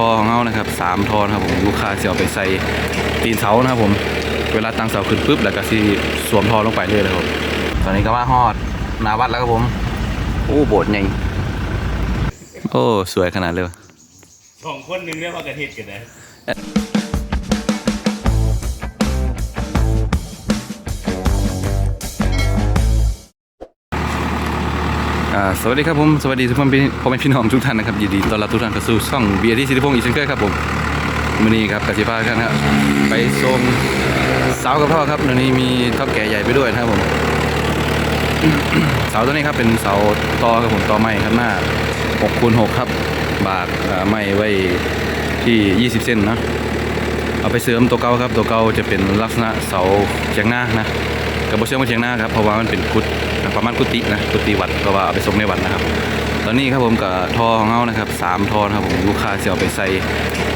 ทอของเรานะครับสามทอนะครับผมลูกค้าจะเอาไปใส่ตีนเสานะครับผม เวลาตั้งเสาขึ้นปุ๊บแล้วก็สิสวมทอลงไปเลยนะครับตอนนี้ก็ว่าฮอดนาวัดแล้วครับผมโอ้โบสถ์ใหญ่โอ้ สวยขนาดเลยวะสองคนหนึ่งเรียกว่ากระเทศกันนะ สวัสดีครับผมสวัสดีทุกคนพ่อแม่พี่น้องทุกท่านนะครับยินดีต้อนรับทุกท่านเข้าสู่ช่องเบียร์ที่สิริพงศ์อีกเช่นเคยครับผมมื้อนี้ครับกสิพากันครับไปชมสาวกับพ่อครับวันนี้มีท่าแก่ใหญ่ไปด้วยนะครับผมเสาตัวนี้ครับเป็นเสาตอครับผมตอไม้ครับหน้า6คูณ6ครับ บากไม้ไว้ที่ 20เซนนะเอาไปเสริมตัวเก่าครับตัวเก่าจะเป็นลักษณะเสาเฉียงหน้านะกระบอกเชื่อมเฉียงหน้าครับเพราะว่ามันเป็นกุฏ ประมาณกุฏินะกุฏิวัดเพระว่าเอาไปส่งในวัดนะครับ ตอนนี้ครับผมกับทอของเรานะครับสามทอนะครับผมลูกค้าจะเอาไปใส่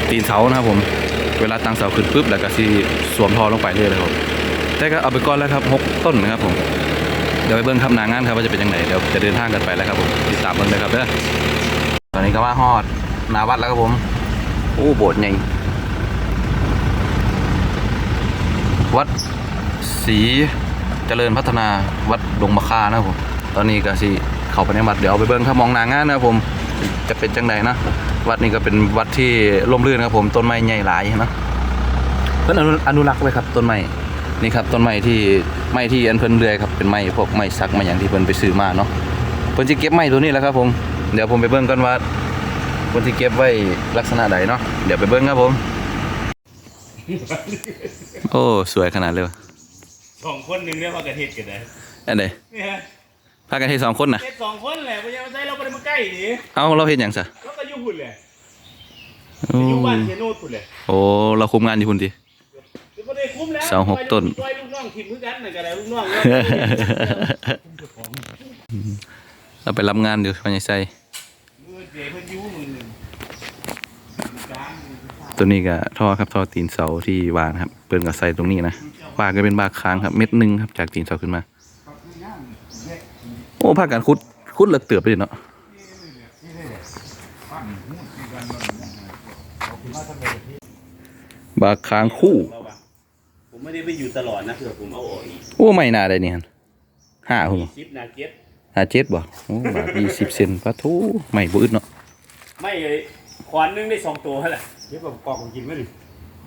ตีนเสานะครับผมเวลาตั้งเสาขึ้นปุ๊บแล้วก็สิสวมทอลงไปเลยนะครับแต่ก็เอาไปก่อนแล้วครับหกต้นนะครับผมเดี๋ยวไปเบิ้งครับนางงานครับว่าจะเป็นยังไงเดี๋ยวจะเดินทางกันไปแล้วครับผมติดตามเบิ้งเลยครับเด้อตอนนี้ก็ว่าฮอดนาวัดแล้วครับผมโอ้โบสถ์ใหญ่วัดศรี เจริญพัฒนาวัดดงมะค่านะครับผมตอนนี้ก็สิเข้าไปในวัดเดี๋ยวเอาไปเบิ้งครับมองหนางานนะครับผมจะเป็นจังไดนะ วัดนี้ก็เป็นวัดที่ร่มรื่นครับผมต้นไม้ใหญ่หลายเนาะเพิ่นอนุอนุรักษ์ไว้ครับต้นไม้นี่ครับต้นไม้ที่ไม้ที่อันเพิ่นเลื่อยครับเป็นไม้พวกไม้สักไม้อย่างที่เพิ่นไปซื้อมาเนาะเพิ่นสิเก็บไม้ตัวนี้แหละครับผมเดี๋ยวผมไปเบิ่งกันว่าเพิ่นสิเก็บไว้ลักษณะใดเนาะเดี๋ยวไปเบิ่งครับผม โอ้ สวยขนาดเลยว่ะ สองคนหนึ่งเรียกว่ากระเทศกันนะอันใดเนี่ยพากันเฮ็ดสองคนน่ะเทศสองคนแหละไม่ใช่ไม่ใช่เราไปมาใกล้ดิเอ้าเราเฮ็ดหยังซะเราก็อยู่หุ่นแหละโอ้อยู่บ้านเชโนดหุ่นแหละโอ้เราคุมงานอยู่พุ่นติจะไม่ได้คุ้มแล้วเสาหกต้นช่วยลูกน้องทีมพื้นกันหน่อยก็ได้ลูกน้องเนาะเราไปรับงานอยู่พญาไซ มือเจ๊เพิ่นอยูมือหนึ่งกลาง ตัวนี้ก็ท่อครับท่อตีนเสาที่วางนะครับเปิ้นก็ใส่ตรงนี้นะบากก็เป็นบากค้างครับเม็ดหนึงครับจากตีนเสาขึ้นมา โอ้ภาคการคุดคุดเลิกเตือบไปเลยเนาะบากค้างคู่เราอะผมไม่ได้ไปอยู่ตลอดนะเผื่อผมเอาออกอีกโอ้ไม่น่าได้นี่ฮะห้าหุ่นซิปนาเก็ตห้าเจ็ดบ่โอ้บาทยี่สิบเซนปะทูไม่บ่อึดเนาะไม่เลยขวานหนึงได้สองตัวเท่าไหร่ เดี๋ยวผมกรอกผมกินไม่ดิ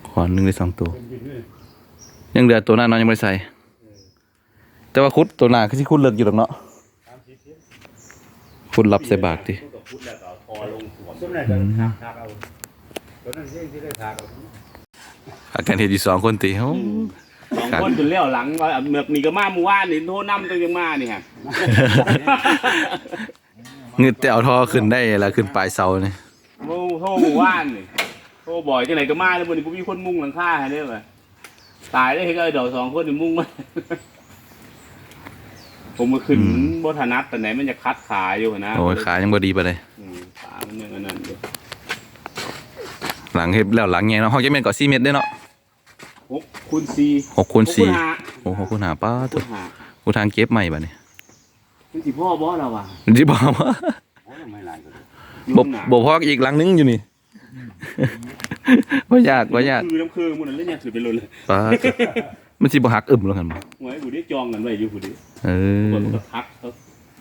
ขอหนึ่งได้สองตัวผมกินไม่ดิยังเหลือตัวหน้าน้อยยังไม่ได้ใส่ แต่ว่าคุดตัวหน้าคือที่คุดเลิกอยู่หรอกเนาะคุดรับใส่บาทดิพูดกับพุทธแล้วก็เอาคอลงหัวส้มไหนจะทากทากเอาตัวนั้นที่ที่ได้ทากเอาอาการเห็นอยู่สองคนตีโอ้สองคนจนเลี้ยวหลังว่าเมือกนี่ก็มาหมู่ว่านนี่โทษน้ำตัวยังมานี่ฮะเงืดแต่เอาท่อขึ้นได้แล้วขึ้นปลายเสาเนี่ยโอ้โทษหมู่ว่านนี่ โทษบ่อยจังไหนก็มาแล้ววันนี้ผมมีคนมุ่งหลังคาให้ได้ป่ะตายได้เฮ้ยก็ไอ้ดอกสองคนนี่มุ่งมาผมมาขึ้นบถนัดแต่ไหนมันจะคัดขาอยู่นะโอ้ยขายังบ่ดีไปเลยอืมขามันยังอันนั้นอยู่หลังเฮ็ดแล้วหลังไงเนาะห้องจะเมตรก่อสี่เมตรได้เนาะหกคูณสี่หกคูณสี่หกห้าโอ้หกคูณห้าป้าหตัวกห้ากูทางเก็บใหม่บ่เนี่ยนี่สิพ่อบ่เราว่ะที่บอกว่าโอ้ยไม่หลายก็ได้บบ่พออีกหลังนึงอยู่นี่ ว่ายากว่ายากคือน้ำคือมันนั่นเล่นยากถือไปเลยเลยป้าตัวมันสิบ่หักอึมแล้วกันบ่ไว้ผู้นี้จองกันไว้อยู่ผู้นี้เออคนก็ทักเขา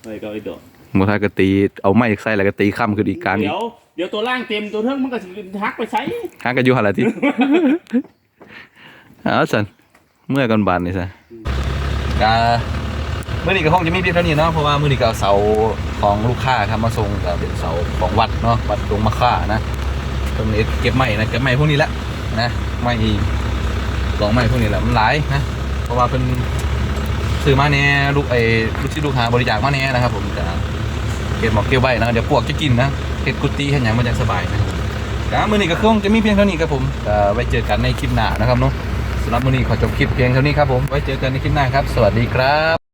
ไว้ก็ไอ้ดอกบ่ทากะตีเอาไม้ใส่แล้วก็ตีค้ำขึ้นอีกกลางอีกเดี๋ยวเดี๋ยวตัวล่างเต็มตัวเทิงมันก็สิทักไปใช้หากันอยู่หั่นล่ะติเอาสันเมื่อกันบานนี่ซะกามื้อนี้ก็คงจะมีเพียงเท่านี้เนาะเพราะว่ามื้อนี้ก็เอาเสาของลูกค้าครับมาส่งก็เป็นเสาของวัดเนาะวัดดงมะค่านะ ตรงนี้เก็บไม้นะเก็บไม้พวกนี้แหละนะไม้ลองไม้พวกนี้แหละมันหลายนะเพราะว่าเป็นซื้อมาแน่ลูกไอ้ลูกที่ลูกหาบริจาคมาแน่นะครับ ผมจะเก็บหมอกเก็บไว้นะเดี๋ยวพวกจะกินนะเฮ็ดกุฏิเฮ็ดหยังมันจะสบายนะครับมือนี้ก็คงจะมีเพียงเท่านี้ครับผมก็ไว้เจอกันในคลิปหน้านะครับเนาะสำหรับมือนี้ขอจบคลิปเพียงเท่านี้ครับผมไว้เจอกันในคลิปหน้าครับ สวัสดีครับ